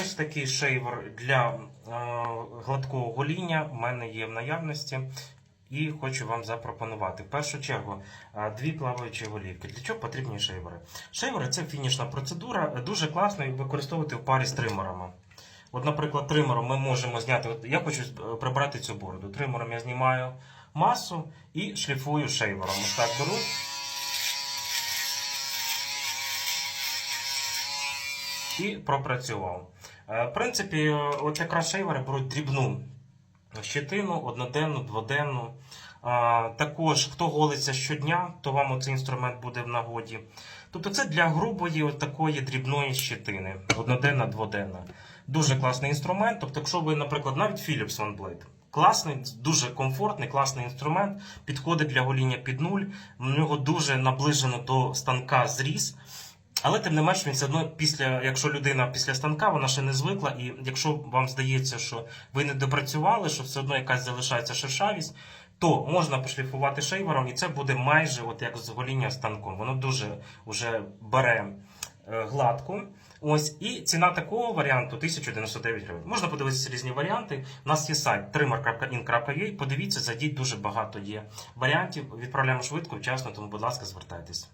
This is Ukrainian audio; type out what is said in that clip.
Ось такий шейвер для е, гладкого гоління в мене є в наявності. І хочу вам запропонувати. В першу чергу, е, дві плаваючі голівки. Для чого потрібні шейвери? Шейвери це фінішна процедура, е, дуже класно використовувати в парі з тримерами. От, наприклад, тримером ми можемо зняти. От я хочу е, прибрати цю бороду. Тримером я знімаю масу і шліфую шейвером. Ось так беру. І пропрацював. Е, В принципі, е, от якраз беруть дрібну щетину, одноденну, дводенну. Також, хто голиться щодня, то вам оцей інструмент буде в нагоді. Тобто це для грубої такої дрібної щетини, одноденна, дводенна. Дуже класний інструмент. Тобто, якщо ви, наприклад, навіть Philips OneBlade, класний, дуже комфортний, класний інструмент, підходить для гоління під нуль, в нього дуже наближено до станка зріз. Але тим не менш, він все одно після, якщо людина після станка, вона ще не звикла, і якщо вам здається, що ви не допрацювали, що все одно якась залишається шершавість, то можна пошліфувати шейвером, і це буде майже от як з гоління станком. Воно дуже вже бере е, гладко. Ось і ціна такого варіанту 1099 гривень. Можна подивитися різні варіанти. У нас є сайт trimmer.in.ua. Подивіться, зайдіть дуже багато є варіантів. Відправляємо швидко, вчасно, тому, будь ласка, звертайтесь.